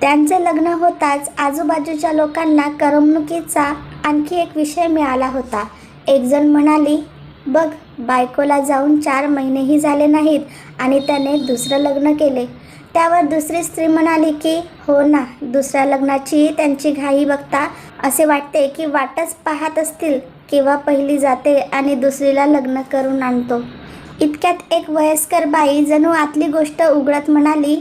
त्यांचे लग्न होताच आजूबाजूच्या लोकांना करमणुकीचा आणखी एक विषय मिळाला होता. एकजण म्हणाली बघ बायकोला जाऊन चार महिनेही झाले नाहीत आणि त्याने दुसरं लग्न केले. त्यावर दुसरी स्त्री म्हणाली की हो ना दुसऱ्या लग्नाची त्यांची घाई बघता असे वाटते की वाटच पाहत असतील केव्हा पहिली जाते आणि दुसरीला लग्न करून आणतो. इतक्यात एक वयस्कर बाई जणू आतली गोष्ट उघडत म्हणाली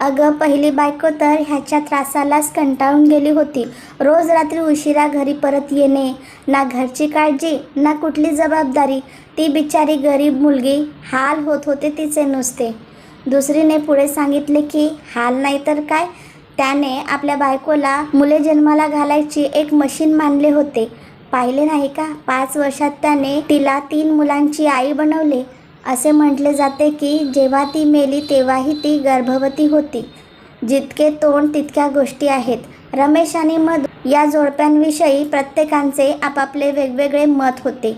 अगं पहिली बायको तर ह्याच्या त्रासालाच कंटाळून गेली होती. रोज रात्री उशिरा घरी परत येणे ना घरची काळजी ना कुठली जबाबदारी. ती बिचारी गरीब मुलगी हाल होत होते तिचे नुसते. दुसरीने पुढे सांगितले की हाल नाही तर काय? त्याने आपल्या बायकोला मुले जन्माला घालायची एक मशीन मानले होते. पाहिले नाही का? पाच वर्षात त्याने तिला तीन मुलांची आई बनवले. असे म्हटले जाते की जेव्हा ती मेली तेव्हाही ती गर्भवती होती. जितके तोंड तितक्या गोष्टी आहेत. रमेश आणि मधु या जोडप्यांविषयी प्रत्येकांचे आपापले वेगवेगळे मत होते.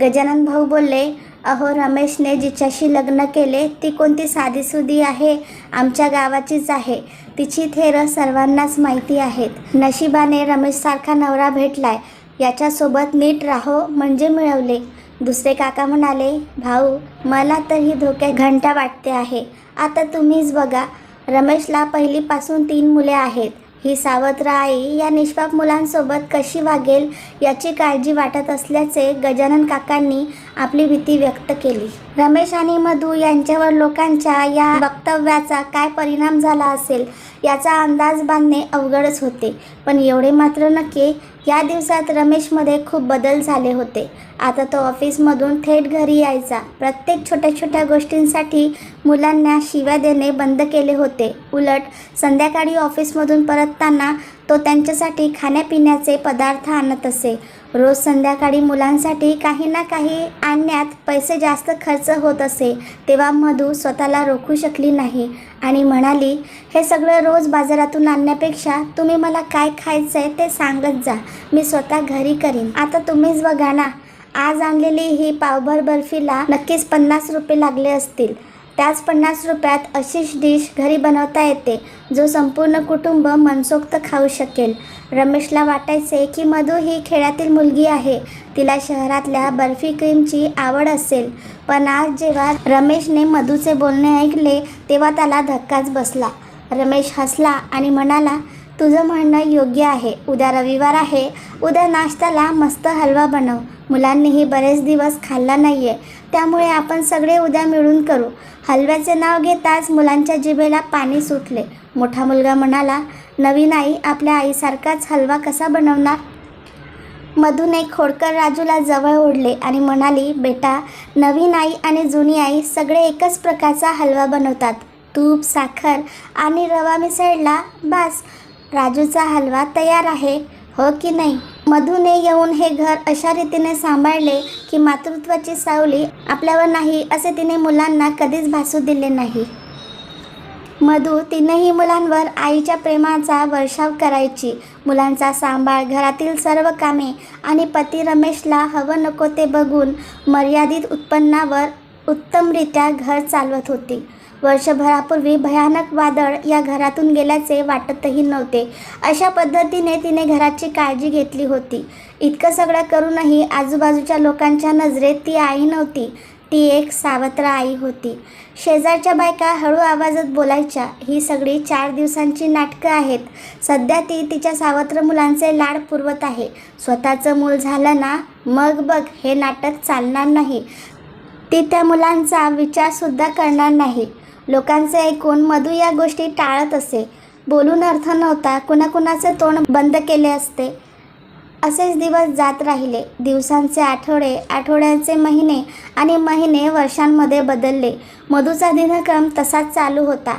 गजानन भाऊ बोलले अहो रमेशने जिच्याशी लग्न केले ती कोणती साधीसुधी आहे? आमच्या गावाचीच आहे. तिची थेरं सर्वांनाच माहिती आहेत. नशिबाने रमेशसारखा नवरा भेटलाय. याच्यासोबत नीट राहो म्हणजे मिळवले. दुसरे काका म्हणाले भाऊ मला तर ही धोक्या घंटा वाटते आहे. आता तुम्हीच बघा रमेशला पहिलीपासून तीन मुले आहेत. ही सावत्र आई या निष्पाप मुलांसोबत कशी वागेल याची काळजी वाटत असल्याचे गजानन काकांनी आपली भीती व्यक्त केली. रमेश आणि मधू यांच्यावर लोकांच्या या वक्तव्याचा काय परिणाम झाला असेल याचा अंदाज बांधणे अवघडच होते. पण एवढे मात्र नक्की या दिवसात रमेशमध्ये खूप बदल झाले होते. आता तो ऑफिसमधून थेट घरी यायचा. प्रत्येक छोट्या छोट्या गोष्टींसाठी मुलांना शिव्या देणे बंद केले होते. उलट संध्याकाळी ऑफिसमधून परतताना तो त्यांच्यासाठी खाण्यापिण्याचे पदार्थ आणत असे. रोज संध्याकाळी मुलांसाठी काही ना काही आणण्यात पैसे जास्त खर्च होत असे तेव्हा मधू स्वतःला रोखू शकली नाही आणि म्हणाली हे सगळं रोज बाजारातून आणण्यापेक्षा तुम्ही मला काय खायचं आहे ते सांगत जा मी स्वतः घरी करीन. आता तुम्हीच बघा ना आज आणलेली ही पावभर बर्फीला नक्कीच पन्नास रुपये लागले असतील. त्याच पन्नास रुपयात अशीच डिश घरी बनवता येते जो संपूर्ण कुटुंब मनसोक्त खाऊ शकेल. रमेशला वाटायचे की मधू ही खेड्यातील मुलगी आहे तिला शहरातल्या बर्फी क्रीमची आवड असेल. पण आज जेव्हा रमेशने मधूचे बोलणे ऐकले तेव्हा त्याला धक्काच बसला. रमेश हसला आणि म्हणाला तुझं म्हणणं योग्य आहे. उद्या रविवार आहे. उद्या नाश्त्याला मस्त हलवा बनव. मुलांनीही बरेच दिवस खाल्ला नाही आहे त्यामुळे आपण सगळे उद्या मिळून करू. हलव्याचे नाव घेताच मुलांच्या जिभेला पाणी सुटले. मोठा मुलगा म्हणाला नवीन आई आपल्या आईसारखाच हलवा कसा बनवणार? मधून एक खोडकर राजूला जवळ ओढले आणि म्हणाली बेटा नवीन आई आणि जुनी आई सगळे एकच प्रकारचा हलवा बनवतात. तूप साखर आणि रवा मिसळला बास. राजूचा हलवा तयार आहे हो की नाही? मधूने येऊन हे घर अशा रीतीने सांभाळले की मातृत्वाची सावली आपल्यावर नाही असे तिने मुलांना कधीच भासू दिले नाही. मधू तीनही मुलांवर आईच्या प्रेमाचा वर्षाव करायची. मुलांचा सांभाळ घरातील सर्व कामे आणि पती रमेशला हवं नको ते बघून मर्यादित उत्पन्नावर उत्तमरित्या घर चालवत होती. वर्षभरापूर्वी भयानक वादळ या घरातून गेल्याचे वाटतही नव्हते. अशा पद्धतीने तिने घराची काळजी घेतली होती. इतकं सगळं करूनही आजूबाजूच्या लोकांच्या नजरेत ती आई नव्हती. ती एक सावत्र आई होती. शेजारच्या बायका हळू आवाजात बोलायच्या ही सगळी चार दिवसांची नाटकं आहेत. सध्या ती तिच्या सावत्र मुलांचे लाड पुरवत आहे. स्वतःचं मूल झालं ना मग बघ हे नाटक चालणार नाही. ती त्या मुलांचा विचारसुद्धा करणार नाही. लोकांचे ऐकून मधू या गोष्टी टाळत असे. बोलून अर्थ नव्हता कुणाकुणाचे तोंड बंद केले असते. असेच दिवस जात राहिले. दिवसांचे आठवडे आठवड्यांचे महिने आणि महिने वर्षांमध्ये बदलले. मधूचा दिनक्रम तसाच चालू होता.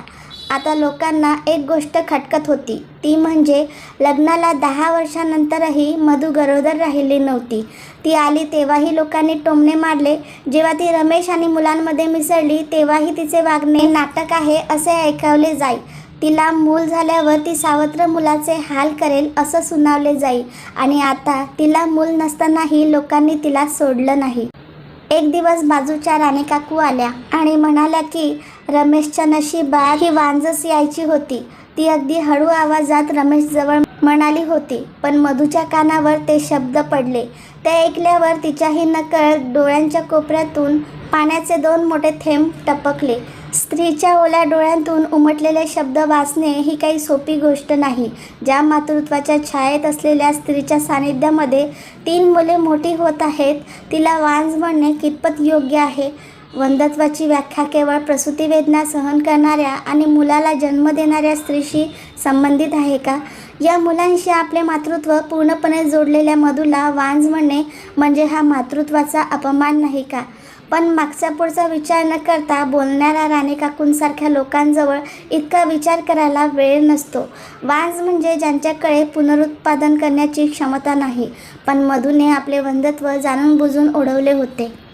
आता लोकांना एक गोष्ट खटकत होती. ती म्हणजे लग्नाला दहा वर्षानंतरही मधू गरोदर राहिली नव्हती. ती आली तेव्हाही लोकांनी टोमणे मारले. जेव्हा ती रमेश आणि मुलांमध्ये मिसळली तेव्हाही तिचे वागणे नाटक आहे असे ऐकवले जाई. तिला मूल झाल्यावर ती सावत्र मुलाचे हाल करेल असं सुनावले जाई. आणि आता तिला मूल नसतानाही लोकांनी तिला सोडलं नाही. एक दिवस बाजूच्या राणे काकू आल्या आणि म्हणाल्या की रमेशच्या नशिबात ही वांजस यायची होती. ती अगदी हळू आवाजात रमेशजवळ म्हणाली होती पण मधूच्या कानावर ते शब्द पडले. ते ऐकल्यावर तिच्याही नकळत डोळ्यांच्या कोपऱ्यातून पाण्याचे दोन मोठे थेंब टपकले. स्त्रीच्या ओल्या डोळ्यांतून उमटलेले शब्द वाचणे ही काही सोपी गोष्ट नाही. ज्या मातृत्वाच्या छायेत असलेल्या स्त्रीच्या सानिध्यामध्ये तीन मुले मोठी होत आहेत तिला वांज म्हणणे कितपत योग्य आहे? वंदत्वाची व्याख्या केवळ प्रसूती वेदना सहन करणाऱ्या आणि मुलाला जन्म देणाऱ्या स्त्रीशी संबंधित आहे का? या मुलांशी आपले मातृत्व पूर्णपणे जोडलेल्या मधूला वांज म्हणणे म्हणजे हा मातृत्वाचा अपमान नाही का? पण मागचा पुढचा विचार न करता बोलणाऱ्या राणे काकूंसारख्या लोकांजवळ इतका विचार करायला वेळ नसतो. वांज म्हणजे ज्यांच्याकडे पुनरुत्पादन करण्याची क्षमता नाही पण मधूने आपले वंदत्व जाणून बुजून ओढवले होते.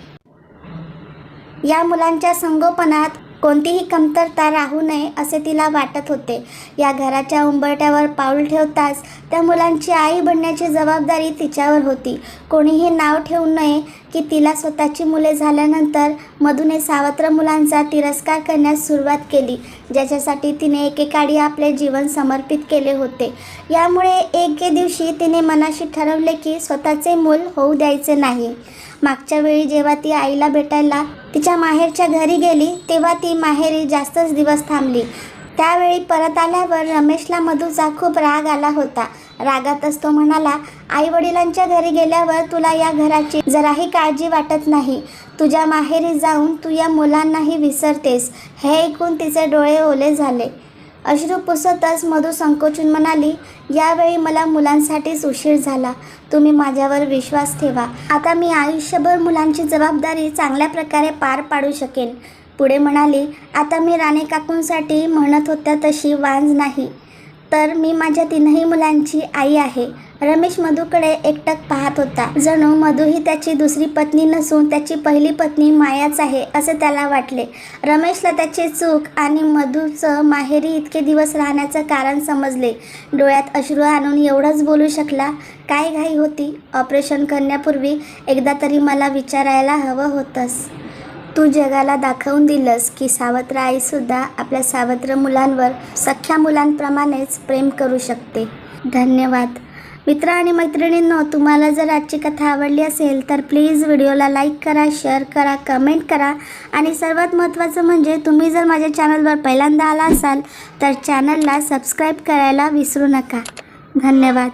या मुलांच्या संगोपनात कोणतीही कमतरता राहू नये असे तिला वाटत होते. या घराच्या उंबरट्यावर पाऊल ठेवताच त्या मुलांची आई बनण्याची जबाबदारी तिच्यावर होती. कोणीही नाव ठेवू नये की तिला स्वतःची मुले झाल्यानंतर मधुने सावत्र मुलांचा तिरस्कार करण्यास सुरुवात केली ज्याच्यासाठी तिने एकेकाळी आपले जीवन समर्पित केले होते. यामुळे एके दिवशी तिने मनाशी ठरवले की स्वतःचे मूल होऊ द्यायचे नाही. मागच्या वेळी जेव्हा ती आईला भेटायला तिच्या माहेरच्या घरी गेली तेव्हा ती माहेरी जास्तच दिवस थांबली. त्यावेळी परत आल्यावर रमेशला मधूचा खूप राग आला होता. रागातच तो म्हणाला आई वडिलांच्या घरी गेल्यावर तुला या घराची जराही काळजी वाटत नाही. तुझ्या माहेरी जाऊन तू या मुलांनाही विसरतेस. हे ऐकून तिचे डोळे ओले झाले. अश्रू पुसतच मधू संकोचून म्हणाली यावेळी मला मुलांसाठीच उशीर झाला. तुम्ही माझ्यावर विश्वास ठेवा. आता मी आयुष्यभर मुलांची जबाबदारी चांगल्या प्रकारे पार पाडू शकेन. पुढे म्हणाली आता मी राणे काकूंसाठी म्हणत होत्या तशी वांज नाही. तर मी माझ्या तीनही मुलांची आई आहे. रमेश मधूकडे एकटक पाहत होता. जणू मधू ही त्याची दुसरी पत्नी नसून त्याची पहिली पत्नी मायाच आहे असे त्याला वाटले. रमेशला त्याची चूक आणि मधूचं माहेरी इतके दिवस राहण्याचं कारण समजले. डोळ्यात अश्रू आणून एवढंच बोलू शकला काय घाई होती? ऑपरेशन करण्यापूर्वी एकदा तरी मला विचारायला हवं होतंस. तू जगाला दाखवून दिलंस की सावत्र आईसुद्धा आपल्या सावत्र मुलांवर सख्या मुलांप्रमाणेच प्रेम करू शकते. धन्यवाद. मित्र आणि मैत्रिणींनो तुम्हाला जर आजची कथा आवडली असेल तर प्लीज व्हिडिओला लाईक करा शेअर करा कमेंट करा. आणि सर्वात महत्त्वाचं म्हणजे तुम्ही जर माझ्या चॅनलवर पहिल्यांदा आला असाल तर चॅनलला सबस्क्राईब करायला विसरू नका. धन्यवाद.